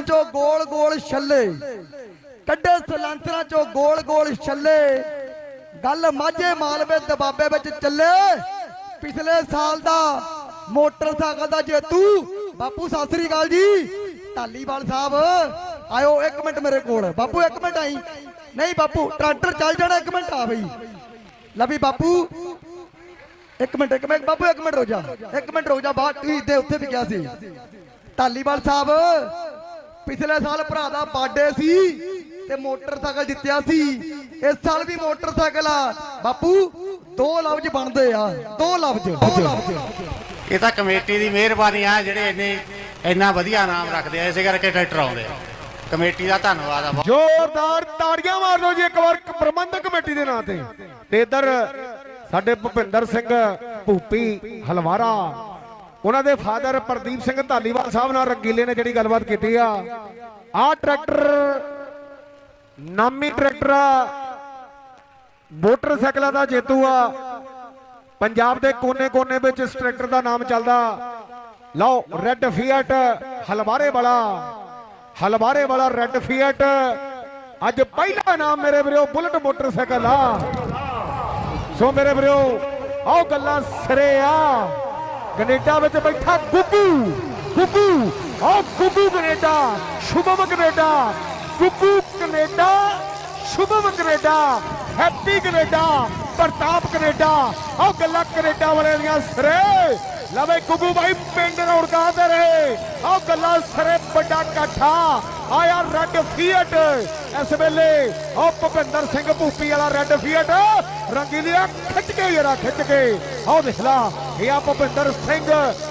ਚੋਂ ਗੋਲ ਗੋਲ ਛੱਲੇ। ਕੱਢੇ ਸਲਾਂਸਰਾਂ ਚੋਂ ਗੋਲ ਗੋਲ ਛੱਲੇ। ਗੱਲ ਮਾਝੇ ਮਾਲਵੇ ਦਬਾਬੇ ਵਿੱਚ ਚੱਲੇ। ਪਿਛਲੇ ਸਾਲ ਦਾ ਮੋਟਰਸਾਈਕਲ ਦਾ ਜੇਤੂ ਬਾਪੂ, ਸਤਿ ਸ੍ਰੀ ਅਕਾਲ ਜੀ। ਢਾਲੀਵਾਲ ਸਾਹਿਬ, ਆਇਓ ਇੱਕ ਮਿੰਟ ਮੇਰੇ ਕੋਲ। ਬਾਪੂ, ਇੱਕ ਮਿੰਟ ਆਈ। ਨਹੀਂ ਬਾਪੂ, ਟਰੈਕਟਰ ਚੱਲ ਜਾਣਾ, ਇੱਕ ਮਿੰਟ ਆ ਬਈ। ਲੈ ਬਾਪੂ। ਇੱਕ ਮਿੰਟ ਇੱਕ ਮਿੰਟ, ਬਾਪੂ, ਇੱਕ ਮਿੰਟ ਰੁਕ ਜਾ। ਇੱਕ ਮਿੰਟ ਰੁਕ ਜਾ, ਬਾਹਰ ਤੁਸੀਂ ਦੇ ਉੱਥੇ ਵੀ ਗਿਆ ਸੀ। ਢਾਲੀਵਾਲ ਸਾਹਿਬ ਪਿਛਲੇ ਸਾਲ ਭਰਾ ਦਾ ਬਰਥਡੇ ਸੀ ਤੇ ਮੋਟਰਸਾਈਕਲ ਜਿੱਤਿਆ ਸੀ। ਇਸ ਸਾਲ ਵੀ ਮੋਟਰਸਾਈਕਲ ਆ। ਬਾਪੂ ਦੋ ਲਫ਼ਜ਼ ਬਣਦੇ ਆ। ਦੋ ਲਫ਼ਜ਼। ਦੋ ਲਫ਼ਜ਼। ਇਹ ਤਾਂ ਕਮੇਟੀ ਦੀ ਮਿਹਰਬਾਨੀ ਆ ਜਿਹੜੇ ਇੰਨੇ ਇੰਨਾ ਵਧੀਆ ਨਾਮ ਰੱਖਦੇ ਆ ਇਸੇ ਕਰਕੇ ਟਰੈਕਟਰ ਆਉਂਦੇ ਆ। ਕਮੇਟੀ ਦਾ ਧੰਨਵਾਦ ਆ ਬਹੁਤ। ਜ਼ੋਰਦਾਰ ਤਾੜੀਆਂ ਮਾਰ ਲਓ ਜੀ ਇੱਕ ਵਾਰ ਪ੍ਰਬੰਧਕ ਕਮੇਟੀ ਦੇ ਨਾਂ ਤੇ। ਤੇ ਇੱਧਰ ਸਾਡੇ ਭੁਪਿੰਦਰ ਸਿੰਘ ਭੂਪੀ ਹਲਵਾਰਾ ਉਹਨਾਂ ਦੇ ਫਾਦਰ ਪ੍ਰਦੀਪ ਸਿੰਘ ਧਾਲੀਵਾਲ ਸਾਹਿਬ ਨਾਲ ਰੰਗੀਲੇ ਨੇ ਜਿਹੜੀ ਗੱਲਬਾਤ ਕੀਤੀ ਆ। ਆਹ ਟਰੈਕਟਰ, ਨਾਮੀ ਟਰੈਕਟਰ ਆ। ਮੋਟਰਸਾਈਕਲਾਂ ਦਾ ਜੇਤੂ ਆ। ਪੰਜਾਬ ਦੇ ਕੋਨੇ-ਕੋਨੇ ਵਿੱਚ ਇਸ ਟਰੈਕਟਰ ਦਾ ਨਾਮ ਚੱਲਦਾ, ਲਓ ਰੈੱਡ ਫੀਐਟ ਹਲਵਾਰੇ ਵਾਲਾ। ਹਲਵਾਰੇ ਵਾਲਾ ਰੈੱਡ ਫੀਐਟ ਅੱਜ ਪਹਿਲਾ ਨਾਮ ਮੇਰੇ ਵੀਰੋ ਬੁਲਟ ਮੋਟਰਸਾਈਕਲ ਆ। ਸੋ ਮੇਰੇ ਵੀਰੋ ਆਓ ਗੱਲਾਂ ਸਿਰੇ ਆ। ਕੈਨੇਡਾ ਵਿੱਚ ਬੈਠਾ ਗੁੱਗੂ ਗੁੱਗੂ ਆਓ Guggu Canada Shubham Canada Guggu Canada Shubham Canada Happy Canada Pratap Canada ਆਓ ਗੱਲਾਂ ਕੈਨੇਡਾ ਵਾਲਿਆਂ ਦੀਆਂ ਸਿਰੇ ਲਵੇ ਗੁੱਗੂ ਭਾਈ ਪਿੰਡ ਰੌੜਕਾਂ ਤੇ ਰਹੇ ਆਓ ਗੱਲਾਂ ਸਿਰੇ ਵੱਡਾ ਇਕੱਠਾ ਆਇਆ ਰੈੱਡ ਫੀਟ ਇਸ ਵੇਲੇ ਆਓ ਭੁਪਿੰਦਰ ਸਿੰਘ ਭੂਪੀ ਵਾਲਾ ਰੈੱਡ ਫੀਟ ਰੰਗੀਲੀਆ ਖਿੱਚ ਕੇ ਜਰਾ ਖਿੱਚ ਕੇ ਆਓ ਦੇਖ ਲਾ ਇਹ ਆ ਭੁਪਿੰਦਰ ਸਿੰਘ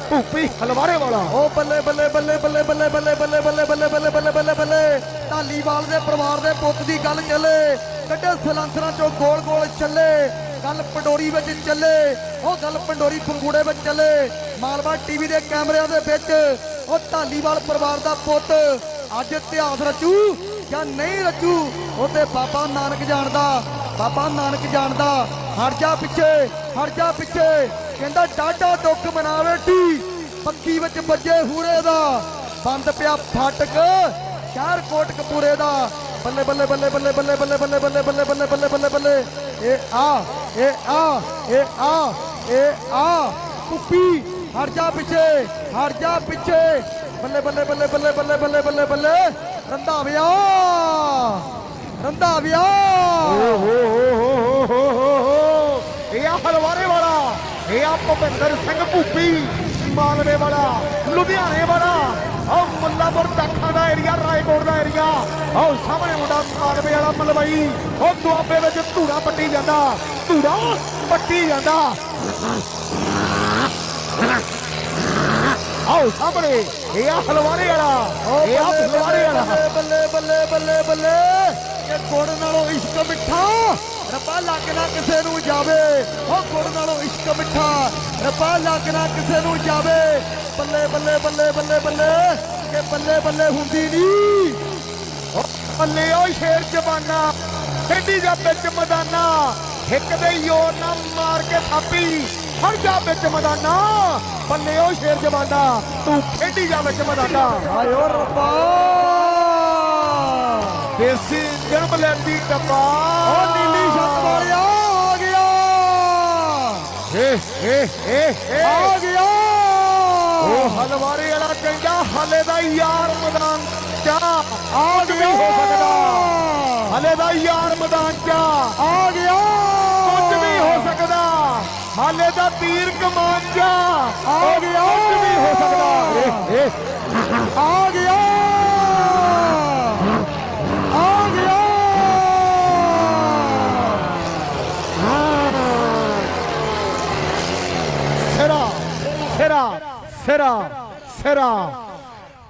ਭੂਪੀ ਹਲਵਾਰੇ ਵਾਲਾ ਉਹ ਬੱਲੇ ਬੱਲੇ ਬੱਲੇ ਬੱਲੇ ਬੱਲੇ ਬੱਲੇ ਬੱਲੇ ਬੱਲੇ ਬੱਲੇ ਬੱਲੇ ਬੱਲੇ ਬੱਲੇ ਬੱਲੇ ਢਾਲੀਵਾਲ ਦੇ ਪਰਿਵਾਰ ਦੇ ਪੁੱਤ ਦੀ ਗੱਲ ਚੱਲੇ ਕੱਢੇ ਸਲਾਂਸਰਾਂ ਚੋਂ ਗੋਲ ਗੋਲ ਚੱਲੇ। ਗੱਲ ਪੰਡੋਰੀ ਵਿੱਚ ਚੱਲੇ। ਉਹ ਗੱਲ ਪੰਡੋਰੀ ਪੰਗੂੜੇ ਵਿੱਚ ਚੱਲੇ। ਮਾਲਵਾ ਟੀਵੀ ਦੇ ਕੈਮਰਿਆਂ ਦੇ ਵਿੱਚ ਉਹ ਢਾਲੀਵਾਲ ਪਰਿਵਾਰ ਦਾ ਪੁੱਤ। ਅੱਜ ਇਤਿਹਾਸ ਰਚੂ ਜਾਂ ਨਹੀਂ ਰਚੂ ਉਹ ਬਾਬਾ ਨਾਨਕ ਜਾਣਦਾ। ਬਾਬਾ ਨਾਨਕ ਜਾਣਦਾ। ਹਟ ਜਾ ਪਿੱਛੇ, ਹਟ ਜਾ ਪਿੱਛੇ। ਕਹਿੰਦਾ, ਡਾਢਾ ਦੁੱਖ ਮਨਾਵੇ ਢੀ ਪੱਕੀ ਵਿੱਚ ਵੱਜੇ ਹੂਰੇ ਦਾ। ਬੰਦ ਪਿਆ ਫਾਟਕ, ਸ਼ਹਿਰ ਕੋਟ ਕਪੂਰੇ ਦਾ। ਬੱਲੇ ਬੱਲੇ ਬੱਲੇ ਬੱਲੇ ਬੱਲੇ ਬੱਲੇ ਬੱਲੇ ਬੱਲੇ ਬੱਲੇ ਬੱਲੇ ਬੱਲੇ ਬੱਲੇ ਬੱਲੇ ਇਹ ਆ ਇਹ ਆ ਇਹ ਆ ਇਹ ਆ ਕੁੱਪੀ ਹਟ ਜਾ ਪਿੱਛੇ ਹਟ ਜਾ ਪਿੱਛੇ ਬੱਲੇ ਬੱਲੇ ਬੱਲੇ ਬੱਲੇ ਬੱਲੇ ਬੱਲੇ ਬੱਲੇ ਬੱਲੇ ਰੰਧਾਵਿਆ ਰੰਧਾਵਿਆ ਓ ਹੋ ਹੋ ਹੋ ਹੋ ਹੋ ਹੋ ਹੋ ਇਹ ਆ ਹਲਵਾਰੇ ਵਾਲਾ ਇਹ ਆ ਭੁਪਿੰਦਰ ਸਿੰਘ ਭੂਪੀ ਮਾਲਵੇ ਵਾਲਾ ਲੁਧਿਆਣੇ ਵਾਲਾ ਆਹ ਮੁੱਲਾਪੁਰ ਦਾਖਾ ਦਾ ਏਰੀਆ ਰਾਏਕੋਟ ਦਾ ਏਰੀਆ ਆਹ ਸਾਹਮਣੇ ਮੁੰਡਾ ਮਾਲਵੇ ਵਾਲਾ ਮਲਵਈ ਉਹ ਦੁਆਬੇ ਵਿੱਚ ਧੂੜਾ ਪੱਟੀ ਜਾਂਦਾ ਧੂੜਾ ਪੱਟੀ ਜਾਂਦਾ ਆਹ ਸਾਹਮਣੇ ਇਹ ਆ ਹਲਵਾਰੇ ਵਾਲਾ ਇਹ ਆ ਹਲਵਾਰੇ ਵਾਲਾ ਬੱਲੇ ਬੱਲੇ ਬੱਲੇ ਬੱਲੇ ਇਹ ਗੁੜ ਨਾਲੋਂ ਇਸ਼ਕ ਮਿੱਠਾ ਰੱਬਾ ਲੱਗ ਨਾ ਕਿਸੇ ਨੂੰ ਜਾਵੇ। ਉਹ ਗੁੜ ਨਾਲੋਂ ਇਸ਼ਕ ਮਿੱਠਾ। ਰੱਬਾ ਲੱਗ ਨਾ ਕਿਸੇ ਨੂੰ ਜਾਵੇ। ਬੱਲੇ ਬੱਲੇ ਬੱਲੇ ਬੱਲੇ ਬੱਲੇ। ਕਿ ਬੱਲੇ ਬੱਲੇ ਹੁੰਦੀ ਨਹੀਂ ਬੱਲੇ ਓ ਸ਼ੇਰ ਜਵਾਨਾ। ਖੇਡੀ ਜਾ ਵਿੱਚ ਮੈਦਾਨਾ। ਇੱਕ ਦੇ ਯੋਰ ਨਾ ਮਾਰ ਕੇ ਥਾਪੀ। ਹਰ ਜਾ ਵਿੱਚ ਮੈਦਾਨਾ। ਬੱਲੇ ਓ ਸ਼ੇਰ ਜਵਾਨਾ। ਤੂੰ ਖੇਡੀ ਜਾ ਵਿੱਚ ਮੈਦਾਨਾ। ਆਇਓ ਰੱਬਾ। ਦੇਸੀ ਜਨਮ ਲੈਂਦੀ ਟੱਪਾ। ਵਾਲਿਆ ਆ ਗਿਆ। ਏ ਏ ਏ ਏ ਆ ਗਿਆ। ਉਹ ਹਲਵਾਰੇ ਵਾਲਾ ਕਹਿੰਦਾ ਹਲੇ ਦਾ ਯਾਰ ਮੈਦਾਨ ਚ ਆ। ਵੀ ਹੋ ਸਕਦਾ। ਹਲੇ ਦਾ ਯਾਰ ਮੈਦਾਨ ਚ ਆ। ਗਿਆ। ਕੁਝ ਵੀ ਹੋ ਸਕਦਾ। ਹਾਲੇ ਦਾ ਤੀਰ ਕਮਾਨ ਚ ਆ। ਗਿਆ। ਕੁਝ ਵੀ ਹੋ ਸਕਦਾ। ਏ ਏ ਆ ਗਿਆ। ਸਿਰਾ ਸਿਰਾ ਸਿਰਾ।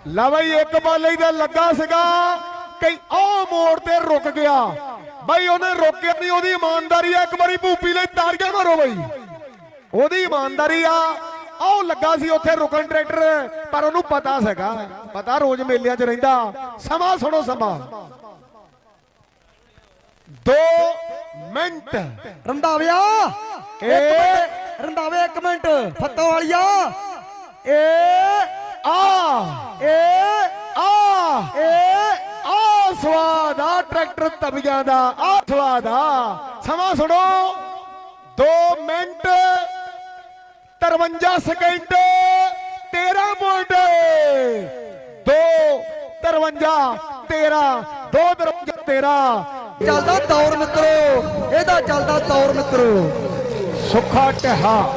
ਲਵਈ ਇੱਕ ਬਾਲੇ ਦਾ ਲੱਗਾ ਸੀਗਾ ਕਈ ਉਹ ਮੋੜ ਤੇ ਰੁਕ ਗਿਆ। ਬਈ ਉਹਨੇ ਰੋਕਿਆ ਨਹੀਂ ਉਹਦੀ ਇਮਾਨਦਾਰੀ ਆ। ਇੱਕ ਵਾਰੀ ਭੂਪੀ ਲਈ ਤਾੜੀਆਂ ਮਾਰੋ ਬਈ। ਉਹਦੀ ਇਮਾਨਦਾਰੀ ਆ ਉਹ ਲੱਗਾ ਸੀ ਉੱਥੇ ਰੁਕਣ ਟਰੈਕਟਰ ਪਰ ਉਹਨੂੰ ਪਤਾ ਸੀਗਾ ਪਤਾ ਰੋਜ਼ ਮੇਲਿਆਂ 'ਚ ਰਹਿੰਦਾ। ਸਮਾਂ ਸੁਣੋ ਸਮਾਂ। 2 ਮਿੰਟ। ਰੰਦਾਵਿਆ ਏ ਰੰਦਾਵੇ ਇੱਕ ਮਿੰਟ ਫੱਤੋ ਵਾਲੀਆ। ਏ, ਆ ਏ, ਆ ਸਵਾਦ ਆ, ਟਰੈਕਟਰ ਤਵੀਆਂ ਦਾ, ਆ ਸਵਾਦ ਆ। ਸਮਾਂ ਸੁਣੋ 2 ਮਿੰਟ 53 ਸਕਿੰਟ 13 ਪੁਆਇੰਟ। 2 53 13 2 53 13 ਚੱਲਦਾ ਤੌਰ ਮਿੱਤਰੋ, ਇਹਦਾ ਚੱਲਦਾ ਤੌਰ ਮਿੱਤਰੋ। ਸੁੱਖਾ ਟਹਾ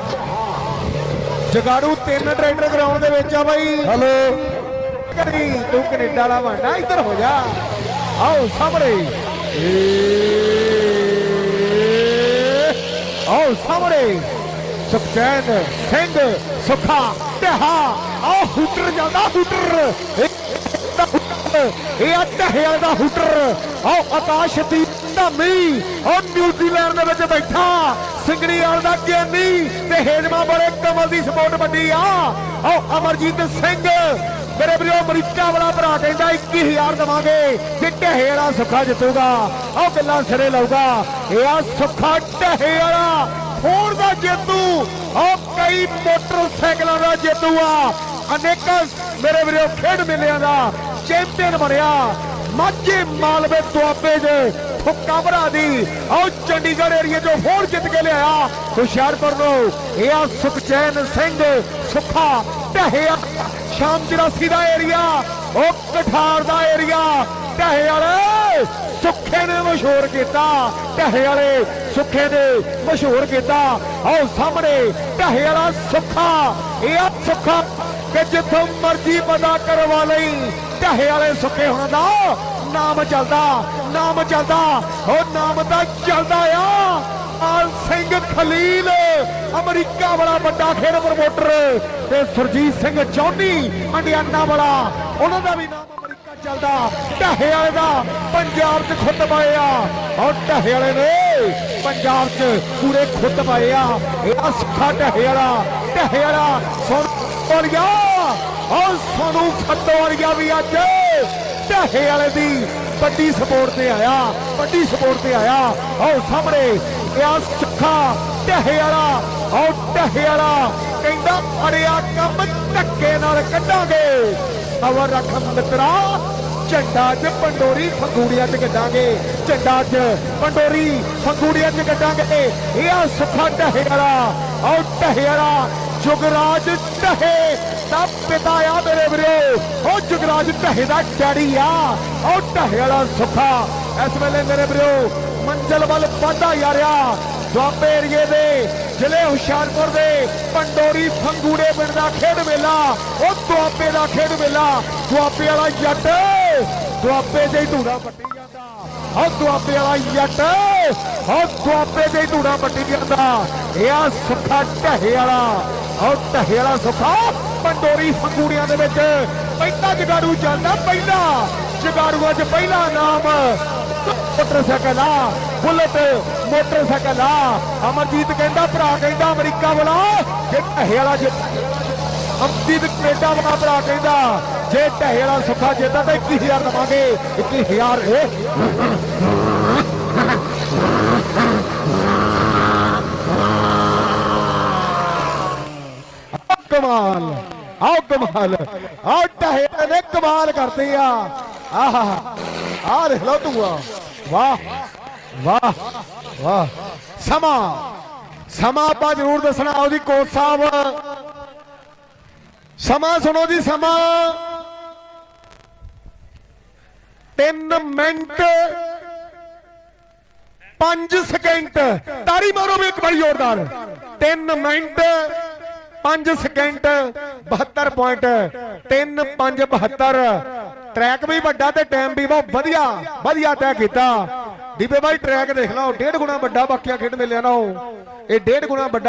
ਜਗਾੜੂ ਤਿੰਨ ਟਰੈਕਟਰ ਗਰਾਊਂਡ ਦੇ ਵਿੱਚ ਆ ਬਾਈ। ਹਲੋ। ਕਰੀ ਤੂੰ ਕੈਨੇਡਾ ਵਾਲਾ ਬਣਨਾ ਇੱਧਰ ਹੋ ਜਾ। ਆਓ ਸਾਹਮਣੇ। ਆਓ ਸਾਹਮਣੇ। ਸੁਖਚੈਨ ਸਿੰਘ ਸੁਖਾ ਟਹਾ ਆਓ ਹੂਟਰ ਜਾਂਦਾ ਹੂਟਰ। ਇਹ ਤਾਂ ਹੂਟਰ, ਇਹ ਆ ਟਹਿਆਂ ਦਾ ਹੂਟਰ। ਆਓ ਆਕਾਸ਼ਦੀਪ ਧਾਮੀ। ਉਹ ਨਿਊਜ਼ੀਲੈਂਡ ਦੇ ਵਿੱਚ ਬੈਠਾ। ਸਿੰਗੜੀ ਵਾਲ ਦਾ ਗਿਆਨੀ ਤੇ ਹੇਜਮਾ ਬੜੇ ਕਮਲ ਦੀ ਸਪੋਰਟ ਵੱਡੀ ਆ। ਆਓ, ਅਮਰਜੀਤ ਸਿੰਘ। ਮੇਰੇ ਵੀਰੋ, ਅਮਰੀਕਾ ਵਾਲਾ ਭਰਾ ਕਹਿੰਦਾ 21000 ਦਵਾਂਗੇ। ਤੇ ਢਹੇ ਵਾਲਾ ਸੁੱਖਾ ਜਿੱਤੂਗਾ। ਆਹ ਗੱਲਾਂ ਸਿਰੇ ਲਾਊਗਾ। ਇਹ ਆ ਸੁੱਖਾ ਢਹੇ ਵਾਲਾ ਫੋਰ ਦਾ ਜੇਤੂ। ਆਹ ਕਈ ਮੋਟਰਸਾਈਕਲਾਂ ਦਾ ਜੇਤੂ ਆ। ਅਨੇਕਾਂ ਮੇਰੇ ਵੀਰੋ, ਖੇਡ ਮੇਲਿਆਂ ਦਾ ਚੈਂਪੀਅਨ ਬਣਿਆ। ਮਾਝੇ ਮਾਲਵੇ ਦੁਆਬੇ ਦੇ ਫੁੱਕਾ ਭਰਾ ਦੀ। ਆਓ ਚੰਡੀਗੜ੍ਹ ਏਰੀਏ ਚੋਂ ਫੋਰ ਜਿੱਤ ਕੇ ਲਿਆਇਆ। ਹੁਸ਼ਿਆਰਪੁਰ ਨੂੰ ਇਹ ਆ ਸੁਖਚੈਨ ਸਿੰਘ, ਸੁੱਖਾ, ਢਹਿਆ, ਸ਼ਾਮ 84 ਦਾ ਏਰੀਆ ਉਹ ਕਠਾਰ ਦਾ ਏਰੀਆ ਢਹੇ ਵਾਲੇ ਸੁੱਖੇ ਨੇ ਮਸ਼ਹੂਰ ਕੀਤਾ। ਢਹੇ ਵਾਲੇ ਸੁੱਖੇ ਨੇ ਮਸ਼ਹੂਰ ਕੀਤਾ। ਆਓ ਸਾਹਮਣੇ ਢਹੇ ਵਾਲਾ ਸੁੱਖਾ, ਇਹ ਆ ਸੁੱਖਾ ਕਿ ਜਿੱਥੋਂ ਮਰਜ਼ੀ ਪਤਾ ਕਰਵਾ ਲਈ। ਢਹੇ ਵਾਲੇ ਸੁੱਖੇ ਹੋਣ ਦਾ ਨਾਮ ਚੱਲਦਾ ਨਾਮ ਚੱਲਦਾ, ਉਹ ਨਾਮ ਤਾਂ ਚੱਲਦਾ ਆ। ਪਾਲ ਸਿੰਘ ਖਲੀਲ, ਅਮਰੀਕਾ ਵਾਲਾ ਵੱਡਾ ਖੇਡ ਪ੍ਰਮੋਟਰ ਤੇ ਸੁਰਜੀਤ ਸਿੰਘ ਚੌਨੀ ਅੰਡਿਆਨਾ ਵਾਲਾ, ਉਹਨਾਂ ਦਾ ਵੀ ਨਾਮ ਅਮਰੀਕਾ ਚੱਲਦਾ। ਢਾਹੇ ਵਾਲੇ ਦਾ ਪੰਜਾਬ 'ਚ ਖੁੱਦ ਪਾਏ ਆ। ਔਰ ਢਾਹੇ ਵਾਲੇ ਨੇ ਪੰਜਾਬ 'ਚ ਪੂਰੇ ਖੁੱਤ ਪਾਏ ਆ। ਇਹ ਆ ਸੁੱਖਾ ਢਾਹੇ ਵਾਲਾ ਢਾਹੇ ਵਾਲਾ ਸੁਣ ਵਾਲੀਆ। ਔਰ ਸੋਨੂੰ ਫੱਤਵਾਲੀਆ ਵੀ ਅੱਜ ਢਾਹੇ ਵਾਲੇ ਦੀ ਵੱਡੀ ਸਪੋਰਟ ਤੇ ਆਇਆ, ਵੱਡੀ ਸਪੋਰਟ ਤੇ ਆਇਆ। ਆਓ ਸਾਹਮਣੇ ਇਹ ਸੁੱਖਾ ਢਹੇ ਵਾਲਾ, ਆਓ ਢਹੇ ਵਾਲਾ। ਕਹਿੰਦਾ, ਅੜਿਆ ਕੰਮ ਧੱਕੇ ਨਾਲ ਕੱਢਾਂਗੇ। ਸਬਰ ਰੱਖ ਮਿੱਤਰਾ ਝੰਡਾ 'ਚ ਪੰਡੋਰੀ ਫੰਗੂੜੀਆਂ 'ਚ ਕੱਢਾਂਗੇ। ਝੰਡਾ 'ਚ ਪੰਡੋਰੀ ਫੰਗੂੜੀਆਂ 'ਚ ਕੱਢਾਂਗੇ। ਇਹ ਆ ਸੁੱਖਾ ਢਹੇ ਵਾਲਾ ਆਓ ਜੁਗਰਾਜ ਢਹੇ। ਦਾ ਪਿਤਾ ਆ ਮੇਰੇ ਵੀਰੋ, ਉਹ ਜੁਗਰਾਜ ਢਹੇ ਦਾ ਡੈਡੀ ਆ। ਉਹ ਢਹੇ ਵਾਲਾ ਸੁੱਖਾ। ਇਸ ਵੇਲੇ ਮੇਰੇ ਵੀਰੋ, ਮੰਜ਼ਲ ਵੱਲ ਵਾਧਾ ਯਾਰਿਆ ਦੁਆਬੇ ਏਰੀਏ ਦੇ, ਜ਼ਿਲ੍ਹੇ ਹੁਸ਼ਿਆਰਪੁਰ ਦੇ ਪੰਡੋਰੀ ਫੰਗੂੜੇ ਪਿੰਡ ਦਾ ਖੇਡ ਮੇਲਾ, ਉਹ ਦੁਆਬੇ ਦਾ ਖੇਡ ਮੇਲਾ। ਦੁਆਬੇ ਵਾਲਾ ਜੱਟ ਦੁਆਬੇ ਦੇ ਧੂੜਾ ਪੱਟੀ ਜਾਂਦਾ। ਉਹ ਦੁਆਬੇ ਵਾਲਾ ਜੱਟ ਉਹ ਦੁਆਬੇ ਦੇ ਧੂੜਾ ਪੱਟੀ ਜਾਂਦਾ। ਇਹ ਸੁੱਖਾ ਢਹੇ ਵਾਲਾ ਉਹ ਢਹੇ ਵਾਲਾ ਸੁੱਖਾ। ਪੰਡੋਰੀ ਫੰਗੂੜਿਆਂ ਦੇ ਵਿੱਚ। ਪਹਿਲਾ ਜਗਾੜੂ ਚੱਲਦਾ ਪਹਿਲਾ। ਜਗਾੜੂਆਂ 'ਚ ਪਹਿਲਾ ਨਾਮ ਮੋਟਰਸਾਈਕਲ ਆ। ਬੁਲਟ ਮੋਟਰਸਾਈਕਲ ਆ। ਅਮਰਜੀਤ ਕਹਿੰਦਾ, ਭਰਾ ਕਹਿੰਦਾ, ਅਮਰੀਕਾ ਵਾਲਾ। ਜੇ ਢਹੇ ਵਾਲਾ ਜੇ ਅਮਰਜੀਤ ਕੈਨੇਡਾ ਵਾਲਾ ਭਰਾ ਕਹਿੰਦਾ ਜੇ ਢਹੇ ਵਾਲਾ ਸੁੱਖਾ ਜਿੱਦਾਂ ਤਾਂ 21000 ਦਵਾਂਗੇ। 21000 ਇਹ ਕਮਾਲ ਆਓ ਕਮਾਲ ਆਓ ਢਹੇ ਨੇ ਕਮਾਲ ਕਰਦੇ ਆ। ਆਹਾ ਆ ਦੇਖ ਲਓ ਤੂੰ ਵਾਹ ਵਾਹ ਵਾਹ। ਸਮਾਂ ਸਮਾਂ ਆਪਾਂ ਜ਼ਰੂਰ ਦੱਸਣਾ, ਉਹਦੀ ਕੋਚ ਸਾਹਿਬ। ਸਮਾਂ ਸੁਣੋ ਜੀ, ਸਮਾਂ। 3 ਮਿੰਟ। 5 ਸਕਿੰਟ। ਤਾੜੀ ਮਾਰੋ ਵੀ ਇੱਕ ਵਾਰੀ ਜ਼ੋਰਦਾਰ। 3 ਮਿੰਟ 5 ਸਕਿੰਟ 72 ਪੁਆਇੰਟ 3 5 72 ਟਰੈਕ ਵੀ ਵੱਡਾ ਤੇ ਟਾਈਮ ਵੀ ਬਹੁਤ ਵਧੀਆ। ਵਧੀਆ ਤੈਅ ਕੀਤਾ। ਦੀਪੇ ਬਾਈ ਟਰੈਕ ਦੇਖ ਲਓ। ਡੇਢ ਗੁਣਾ ਵੱਡਾ ਬਾਕੀਆਂ ਖੇਡ ਮੇਲਿਆਂ ਨਾਲੋਂ। ਇਹ ਡੇਢ ਗੁਣਾ ਵੱਡਾ